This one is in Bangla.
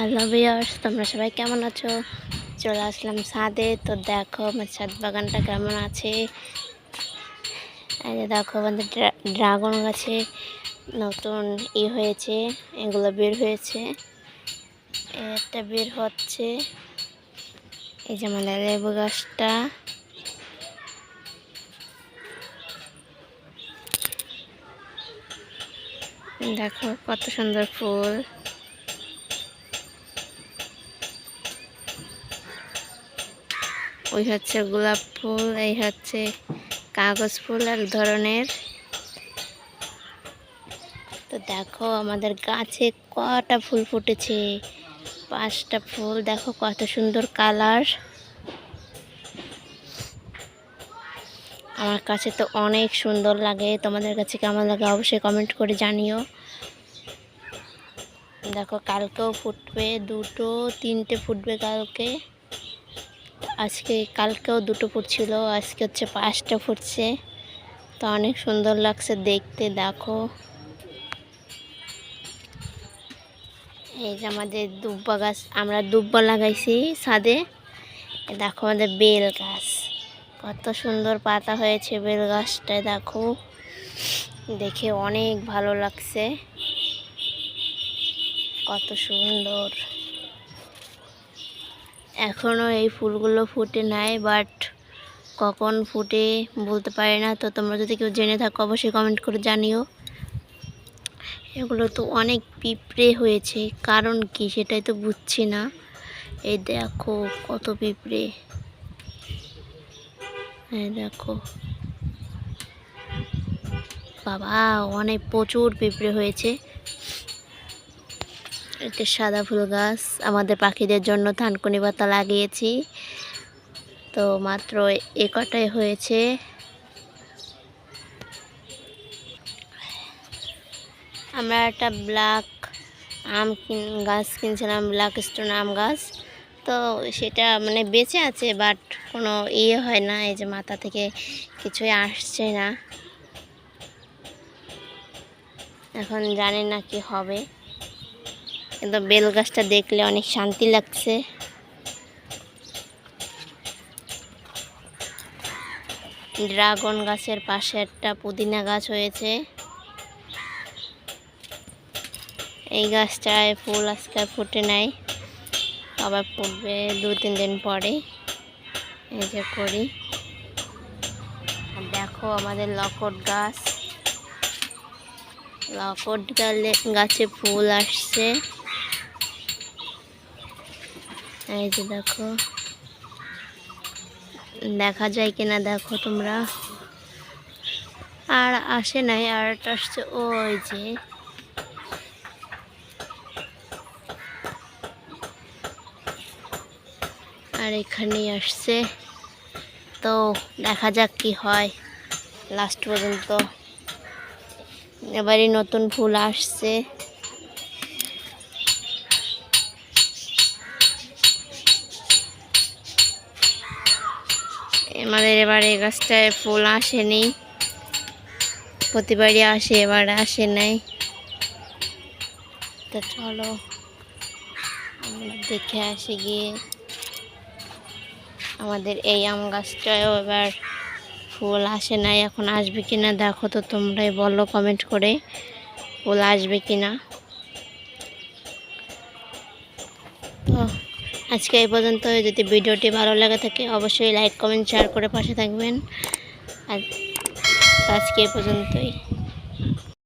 হ্যালো ভিউয়ার্স তোমরা সবাই কেমন আছো? চলে আসলাম ছাদে। তো দেখো, আমার ছাদ বাগানটা কেমন আছে? দেখো, আমাদের ড্রা- ড্রাগন গাছে নতুন ই হয়েছে, এগুলো বের হয়েছে। একটা বের হচ্ছে। এই যে আমাদের লেবু গাছটা। দেখো, কত সুন্দর ফুল। ওই হচ্ছে গোলাপ ফুল, এই হচ্ছে কাগজ ফুল এক ধরনের। তো দেখো আমাদের গাছে কটা ফুল ফুটেছে, পাঁচটা ফুল, দেখো কত সুন্দর কালার। আমার কাছে তো অনেক সুন্দর লাগে, তোমাদের কাছে কেমন লাগে অবশ্যই কমেন্ট করে জানিও। দেখো কালকেও ফুটবে, দুটো, তিনটে ফুটবে কালকে। আজকে কালকেও দুটো ফুটছিল, আজকে হচ্ছে পাঁচটা ফুটছে। তো অনেক সুন্দর লাগছে দেখতে, দেখো। এই যে আমাদের দুব্বা গাছ, আমরা দুব্বা লাগাইছি ছাদে। দেখো আমাদের বেল গাছ, কত সুন্দর পাতা হয়েছে বেল গাছটায়, দেখো। দেখে অনেক ভালো লাগছে। কত সুন্দর। এখনও এই ফুলগুলো ফুটে নাই বাট কখন ফুটে বলতে পারি না। তো তোমরা যদি কেউ জেনে থাকো, অবশ্যই কমেন্ট করে জানিও। এগুলো তো অনেক পিঁপড়ে হয়েছে, কারণ কি সেটাই তো বুঝছি না। এই দেখো কত পিঁপড়ে। হ্যাঁ দেখো। বাবা, অনেক প্রচুর পিঁপড়ে হয়েছে। এটা সাদা ফুল গাছ। আমাদের পাখিদের জন্য থানকুনি পাতা লাগিয়েছি। তো মাত্র এ কটাই হয়েছে। আমরা একটা ব্ল্যাক আম গাছ কিনছিলাম, ব্ল্যাক স্টোন আম গাছ। তো সেটা মানে বেঁচে আছে, বাট কোনো ইয়ে হয় না, এই যে মাথা থেকে কিছুই আসছে না। এখন জানি না কি হবে। কিন্তু বেল গাছটা দেখলে অনেক শান্তি লাগছে। ড্রাগন গাছের পাশে একটা পুদিনা গাছ হয়েছে। এই গাছটায় ফুল আজকে ফুটে নাই, আবার ফুটবে দু তিন দিন পরে। এই যে করি। দেখো আমাদের লকট গাছ। লকট গাছে ফুল আসছে। এই যে দেখো। দেখা যায় কিনা দেখো তোমরা। আর আসে নাই, আর আসছে ওই যে। আর এখানেই আসছে। তো দেখা যাক কি হয় লাস্ট পর্যন্ত। এবারই নতুন ফুল আসছে। আমাদের এবার এই গাছটায় ফুল আসেনি। প্রতিবারই আসে, এবার আসে নাই। তো চলো দেখে আসি গিয়ে। আমাদের এই আম গাছটায়ও এবার ফুল আসে নাই, এখন আসবে কি না দেখো তো তোমরাই বলো কমেন্ট করে, ফুল আসবে কি না তো আজকে এই পর্যন্ত যদি ভিডিওটি ভালো লাগে থাকে, অবশ্যই লাইক, কমেন্ট শেয়ার করে পাশে থাকবেন। আর আজকে এই পর্যন্তই।